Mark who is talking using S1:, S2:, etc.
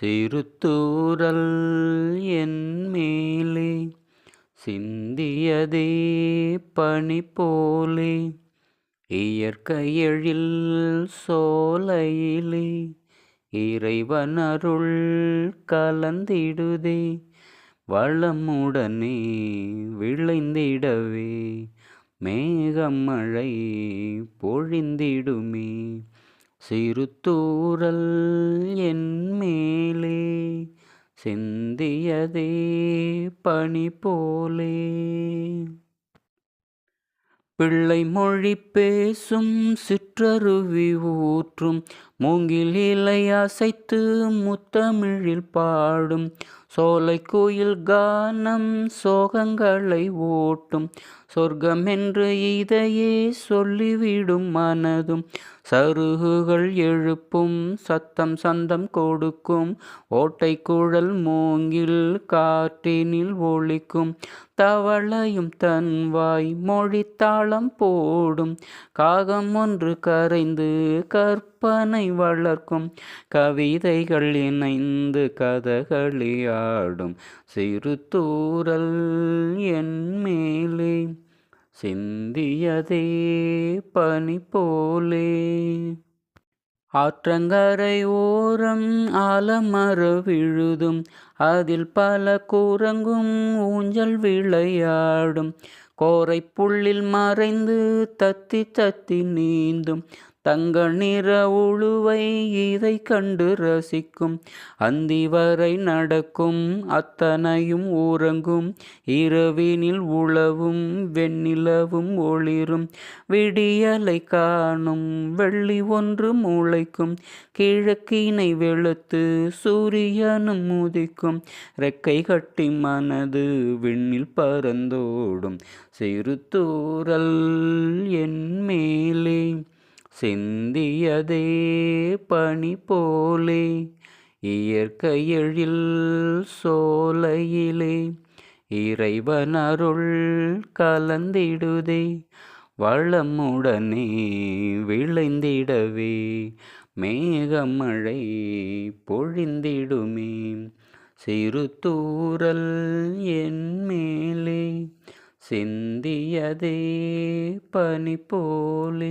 S1: சிறுத்தூரல் என் மேலே சிந்தியதே பனி போலே இயற்கையெழில் சோலையிலே இறைவன் அருள் கலந்திடுதே வளமுடனே விளைந்திடவே மேகம் மழை பொழிந்திடுமே சிறுத்தூரல் என் சிந்தியதே பணி போலே பிள்ளை மொழி பேசும் சிற்றருவி ஊற்றும் மூங்கில் இலை அசைத்து முத்தமிழில் பாடும். சோலை கோயில் கானம் சோகங்களை ஓட்டும். சொர்க்கம் என்று இதையே சொல்லிவிடும் மனதும். சருகுகள் எழுப்பும் சத்தம் சந்தம் கொடுக்கும். ஓட்டை குழல் மூங்கில் காற்றினில் ஒழிக்கும். தவளையும் தன்வாய் மொழித்தாளம் போடும். காகம் ஒன்று கரைந்து கற்பனை வளர்க்கும். கவிதைகள் இணைந்து கதகளியாடும் சிறு தூரல் என் மேலே சிந்தியதே பனி போலே. ஆற்றங்கரை ஓரம் ஆலமர விழுதும். அதில் பல குரங்கும் ஊஞ்சல் விளையாடும். கோரை புள்ளில் மறைந்து தத்தி தத்தி நீந்தும். தங்க நிற உழுவை இதை கண்டு ரசிக்கும். அந்தி வரை நடக்கும் அத்தனையும் உறங்கும். இரவினில் உழவும் வெண்ணிலவும் ஒளிரும். விடியலை காணும் வெள்ளி ஒன்று முளைக்கும். கிழக்கினை வெளுத்து சூரியனும் முதிக்கும் ரெக்கை கட்டி மனது விண்ணில் பறந்தோடும். சிறு தூரல் என் சிந்தியதே பனி போலே இயற்கையெழில் சோலையிலே இறைவனருள் கலந்திடுதே வளமுடனே விளைந்திடவே மேகமழை பொழிந்திடுமே சிறு தூரல் என் மேலே. சிந்தியதே பனி போலே